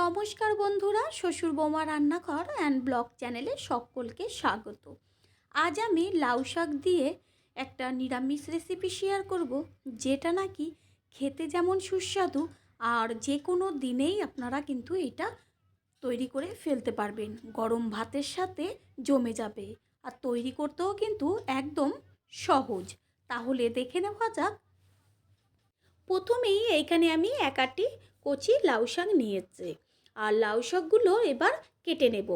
নমস্কার বন্ধুরা, শ্বশুর বোমা রান্নাঘর অ্যান্ড ব্লগ চ্যানেলে সকলকে স্বাগত। আজ আমি লাউ শাক দিয়ে একটা নিরামিষ রেসিপি শেয়ার করব, যেটা নাকি খেতে যেমন সুস্বাদু আর যে কোনো দিনেই আপনারা কিন্তু এটা তৈরি করে ফেলতে পারবেন। গরম ভাতের সাথে জমে যাবে আর তৈরি করতেও কিন্তু একদম সহজ। তাহলে দেখে নেওয়া যাক। প্রথমেই এইখানে আমি একাটি কচি লাউ শাক নিয়েছি। আর লাউ শাকগুলো এবার কেটে নেব।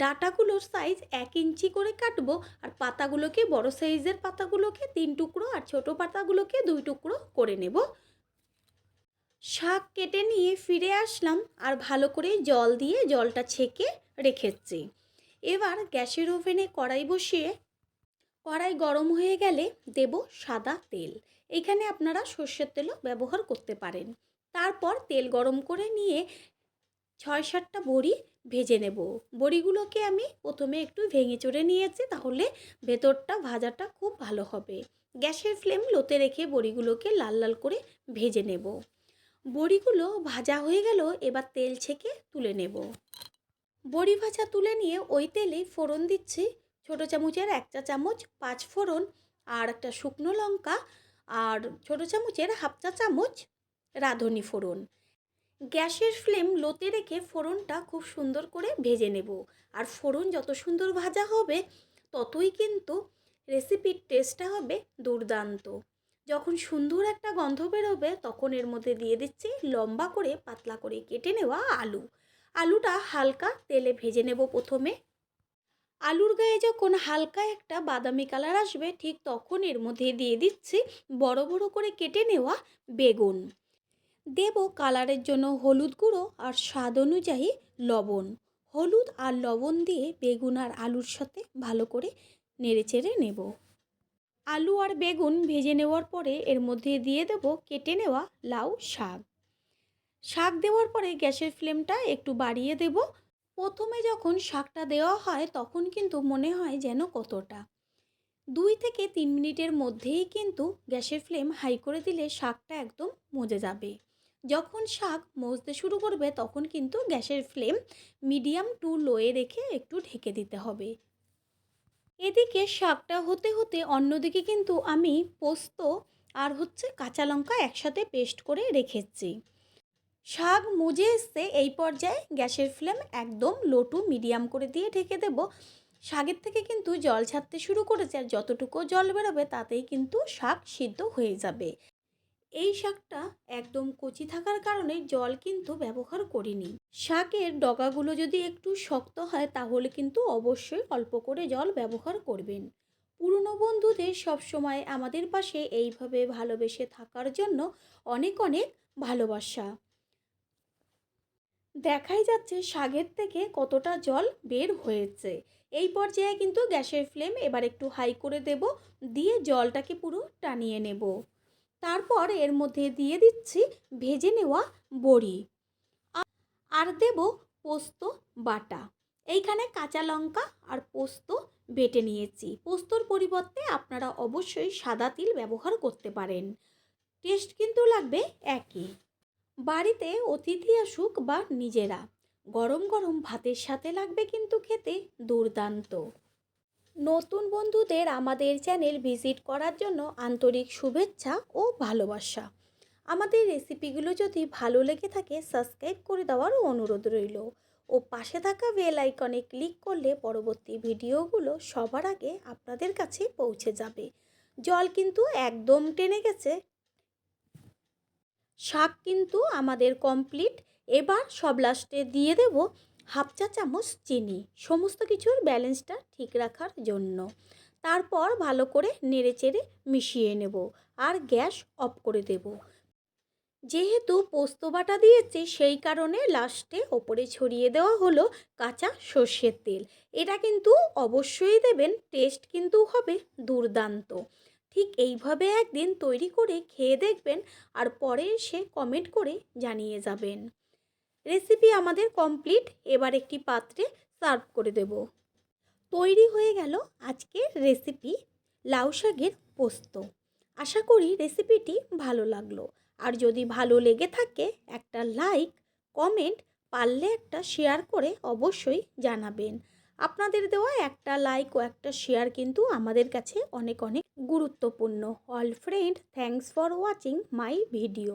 ডাটাগুলোর সাইজ এক ইঞ্চি করে কাটবো আর পাতাগুলোকে, বড় সাইজের পাতাগুলোকে তিন টুকরো আর ছোট পাতাগুলোকে দুই টুকরো করে নেব। শাক কেটে নিয়ে ফিরে আসলাম আর ভালো করে জল দিয়ে জলটা ছেঁকে রেখেছি। এবার গ্যাসের ওভেনে কড়াই বসিয়ে, কড়াই গরম হয়ে গেলে দেব সাদা তেল। এখানে আপনারা সর্ষের তেলও ব্যবহার করতে পারেন। তারপর তেল গরম করে নিয়ে ছয় সাতটা বড়ি ভেজে নেব। বড়িগুলোকে আমি প্রথমে একটু ভেঙে চড়ে নিয়েছি, তাহলে ভেতরটা, ভাজাটা খুব ভালো হবে। গ্যাসের ফ্লেম লোতে রেখে বড়িগুলোকে লাল লাল করে ভেজে নেব। বড়িগুলো ভাজা হয়ে গেল, এবার তেল ছেঁকে তুলে নেব। বড়ি ভাজা তুলে নিয়ে ওই তেলে ফোড়ন দিচ্ছি। ছোটো চামচের এক চা চামচ পাঁচ ফোড়ন আর একটা শুকনো লঙ্কা আর ছোটো চামচের হাফ চা চামচ রাঁধুনি ফোড়ন। গ্যাসের ফ্লেম লোতে রেখে ফোড়নটা খুব সুন্দর করে ভেজে নেব। আর ফোড়ন যত সুন্দর ভাজা হবে, ততই কিন্তু রেসিপির টেস্টটা হবে দুর্দান্ত। যখন সুন্দর একটা গন্ধ বেরোবে, তখন এর মধ্যে দিয়ে দিচ্ছি লম্বা করে পাতলা করে কেটে নেওয়া আলু। আলুটা হালকা তেলে ভেজে নেব প্রথমে। আলুর গায়ে যখন হালকা একটা বাদামি কালার আসবে, ঠিক তখন এর মধ্যে দিয়ে দিচ্ছি বড় বড় করে কেটে নেওয়া বেগুন। দেব কালারের জন্য হলুদ গুঁড়ো আর স্বাদ অনুযায়ী লবণ। হলুদ আর লবণ দিয়ে বেগুন আর আলুর সাথে ভালো করে নেড়েচেড়ে নেব। আলু আর বেগুন ভেজে নেওয়ার পরে এর মধ্যে দিয়ে দেব কেটে নেওয়া লাউ শাক। শাক দেওয়ার পরে গ্যাসের ফ্লেমটা একটু বাড়িয়ে দেব। প্রথমে যখন শাকটা দেওয়া হয় তখন কিন্তু মনে হয় যেন কতটা। দুই থেকে তিন মিনিটের মধ্যেই কিন্তু গ্যাসের ফ্লেম হাই করে দিলে শাকটা একদম মজে যাবে। যখন শাক মজতে শুরু করবে তখন কিন্তু গ্যাসের ফ্লেম মিডিয়াম টু লোয়ে রেখে একটু ঢেকে দিতে হবে। এদিকে শাকটা হতে হতে অন্যদিকে কিন্তু আমি পোস্ত আর হচ্ছে কাঁচা লঙ্কা একসাথে পেস্ট করে রেখেছি। শাক মুজে এসছে, এই পর্যায়ে গ্যাসের ফ্লেম একদম লো টু মিডিয়াম করে দিয়ে ঢেকে দেব। শাকের থেকে কিন্তু জল ছাড়তে শুরু করেছে আর যতটুকু জল বেরোবে তাতেই কিন্তু শাক সিদ্ধ হয়ে যাবে। এই শাকটা একদম কচি থাকার কারণে জল কিন্তু ব্যবহার করিনি। শাকের ডগাগুলো যদি একটু শক্ত হয়, তাহলে কিন্তু অবশ্যই অল্প করে জল ব্যবহার করবেন। পুরনো বন্ধুদের সবসময় আমাদের পাশে এইভাবে ভালোবেসে থাকার জন্য অনেক অনেক ভালোবাসা। দেখাই যাচ্ছে শাকের থেকে কতটা জল বের হয়েছে। এই পর্যায়ে কিন্তু গ্যাসের ফ্লেম এবার একটু হাই করে দেব, দিয়ে জলটাকে পুরো টানিয়ে নেব। তারপর এর মধ্যে দিয়ে দিচ্ছি ভেজে নেওয়া বড়ি। আর দেব পোস্ত বাটা। এইখানে কাঁচা লঙ্কা আর পোস্ত বেটে নিয়েছি। পোস্তর পরিবর্তে আপনারা অবশ্যই সাদা তিল ব্যবহার করতে পারেন। টেস্ট কিন্তু লাগবে একই। বাড়িতে অতিথি আসুক বা নিজেরা, গরম গরম ভাতের সাথে লাগবে কিন্তু খেতে দুর্দান্ত। নতুন বন্ধুদের আমাদের চ্যানেল ভিজিট করার জন্য আন্তরিক শুভেচ্ছা ও ভালোবাসা। আমাদের রেসিপিগুলো যদি ভালো লেগে থাকে, সাবস্ক্রাইব করে দেওয়ারও অনুরোধ রইল। ও পাশে থাকা বেল আইকনে ক্লিক করলে পরবর্তী ভিডিওগুলো সবার আগে আপনাদের কাছে পৌঁছে যাবে। জল কিন্তু একদম টেনে গেছে। শাক কিন্তু আমাদের কমপ্লিট এবার সব লাস্টে দিয়ে দেব হাফ চা চামচ চিনি, সমস্ত কিছুর ব্যালেন্সটা ঠিক রাখার জন্য। তারপর ভালো করে নেড়ে চেড়ে মিশিয়ে নেব আর গ্যাস অফ করে দেব। যেহেতু পোস্ত বাটা দিয়েছি, সেই কারণে লাস্টে ওপরে ছড়িয়ে দেওয়া হলো কাঁচা সর্ষের তেল। এটা কিন্তু অবশ্যই দেবেন, টেস্ট কিন্তু হবে দুর্দান্ত। ঠিক এইভাবে একদিন তৈরি করে খেয়ে দেখবেন আর পরে এসে কমেন্ট করে জানিয়ে যাবেন। রেসিপি আমাদের কমপ্লিট এবার একটি পাত্রে সার্ভ করে দেব। তৈরি হয়ে গেল আজকের রেসিপি লাউ শাকের পোস্ত। আশা করি রেসিপিটি ভালো লাগল। আর যদি ভালো লেগে থাকে, একটা লাইক কমেন্ট পারলে একটা শেয়ার করে অবশ্যই জানাবেন। আপনাদের দেওয়া একটা লাইক ও একটা শেয়ার কিন্তু আমাদের কাছে অনেক অনেক গুরুত্বপূর্ণ। All friend thanks for watching my video